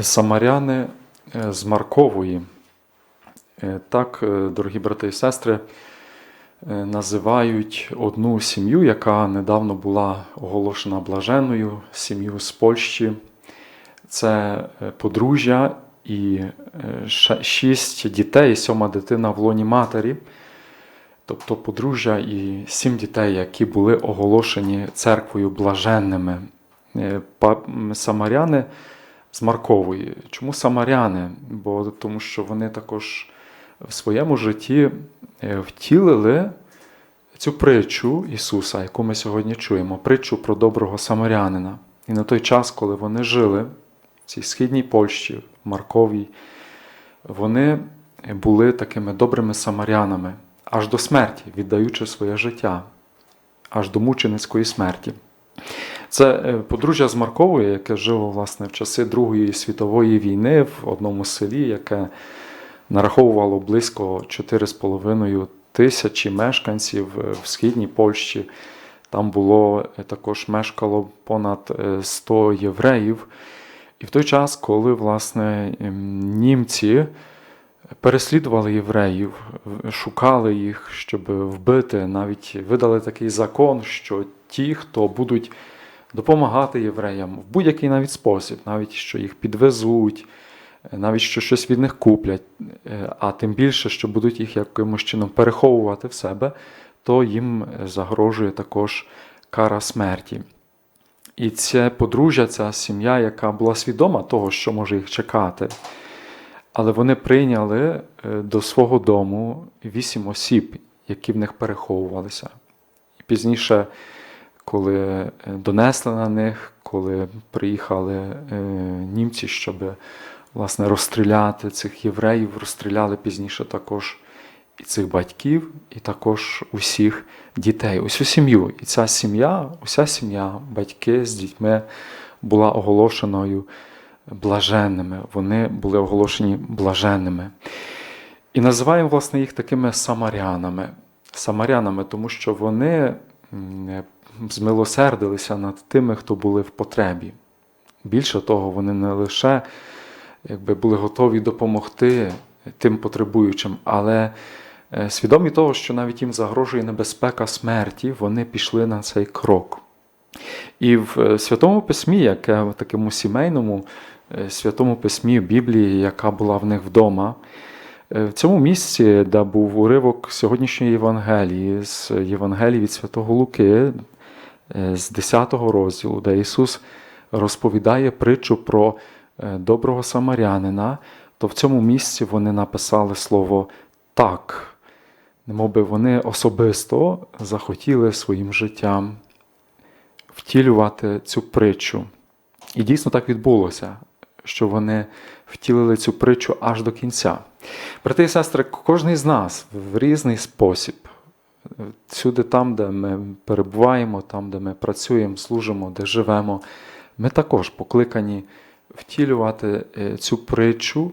Самаряни е, з Маркової. Е, Так, е, дорогі брати і сестри, е, називають одну сім'ю, яка недавно була оголошена блаженною, сім'ю з Польщі. Це е, подружжя і е, шість дітей, сьома дитина в лоні матері. Тобто подружжя і сім дітей, які були оголошені церквою блаженними. Е, Самаряни з Маркової. Чому самаряни? Бо тому що вони також в своєму житті е, втілили цю притчу Ісуса, яку ми сьогодні чуємо, притчу про доброго самарянина. І на той час, коли вони жили в цій східній Польщі, в Марковій, вони були такими добрими самарянами аж до смерті, віддаючи своє життя, аж до мученицької смерті. Це е, подружжя з Маркової, яке жило власне в часи Другої світової війни в одному селі, яке нараховувало близько 4,5 тисячі мешканців е, в східній Польщі. Там було е, також мешкало понад е, 100 євреїв. І в той час, коли власне німці переслідували євреїв, шукали їх, щоб вбити, навіть видали такий закон, що ті, хто будуть допомагати євреям в будь-який навіть спосіб, навіть що їх підвезуть, навіть що щось від них куплять, е, а тим більше, що будуть їх якимось чином переховувати в себе, то їм загрожує також кара смерті. І це подружжя, ця сім'я, яка була свідома того, що може їх чекати. Але вони прийняли е, до свого дому вісім осіб, які в них переховувалися. І пізніше, коли е, донесли на них, коли приїхали е, німці, щоб власне розстріляти цих євреїв, розстріляли пізніше також і цих батьків, і також усіх дітей, усю сім'ю. І ця сім'я, уся сім'я, батьки з дітьми була оголошеною блаженними. Вони були оголошені блаженними. І називаємо власне їх такими самарянами. Самарянами, тому що вони змилосердилися над тими, хто були в потребі. Більше того, вони не лише якби, були готові допомогти тим потребуючим, але е, свідомі того, що навіть їм загрожує небезпека смерті, вони пішли на цей крок. І в е, Святому Письмі, яке в такому сімейному е, святому письмі Біблії, яка була в них вдома, в цьому місці, де був уривок сьогоднішньої Євангелії, з Євангелії від Святого Луки, з 10 розділу, де Ісус розповідає притчу про е, доброго самарянина, то в цьому місці вони написали слово так, немовби вони особисто захотіли своїм життям втілювати цю притчу. І дійсно так відбулося, що вони втілили цю притчу аж до кінця. Брати і сестри, кожен з нас в різний спосіб, всюди там, де ми перебуваємо, там, де ми працюємо, служимо, де живемо, ми також покликані втілювати е, цю притчу,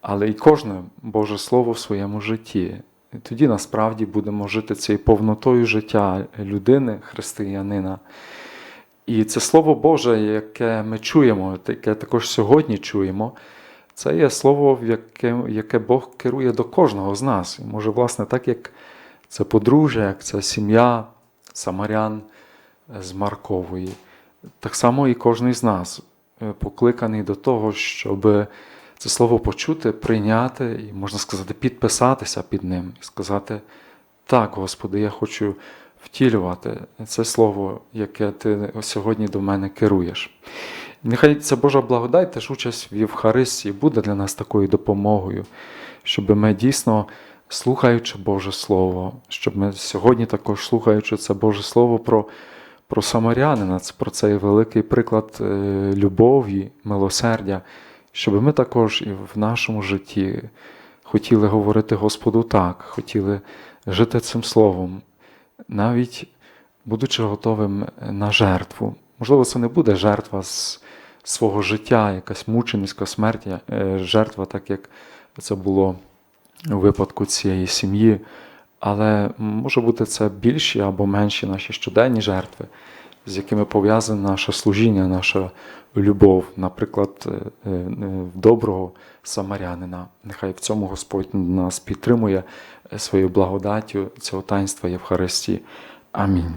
але й кожне Боже Слово в своєму житті. І тоді насправді будемо жити цією повнотою життя людини, християнина. І це Слово Боже, яке ми чуємо, яке також сьогодні чуємо, це є слово, яке Бог керує до кожного з нас. І може, власне, так як це подружжя, як ця сім'я Самарян з Маркової, так само і кожен з нас е, покликаний до того, щоб це слово почути, прийняти і, можна сказати, підписатися під ним і сказати: так, Господи, я хочу втілювати це слово, яке ти сьогодні до мене керуєш. Нехай ця Божа благодать теж участь в Євхаристії буде для нас такою допомогою, щоб ми дійсно, слухаючи Боже Слово, щоб ми сьогодні також слухаючи це Боже Слово про, про самарянина, про цей великий приклад е, любові, милосердя, щоб ми також і в нашому житті хотіли говорити Господу так, хотіли жити цим словом, навіть будучи готовим на жертву. Можливо, це не буде жертва з свого життя, якась мученицька смерть, е, жертва, так як це було у випадку цієї сім'ї. Але може бути це більші або менші наші щоденні жертви, з якими пов'язане наше служіння, наша любов, наприклад, е, е, доброго самарянина. Нехай в цьому Господь нас підтримує своєю благодаттю цього таїнства Євхаристії. Амінь.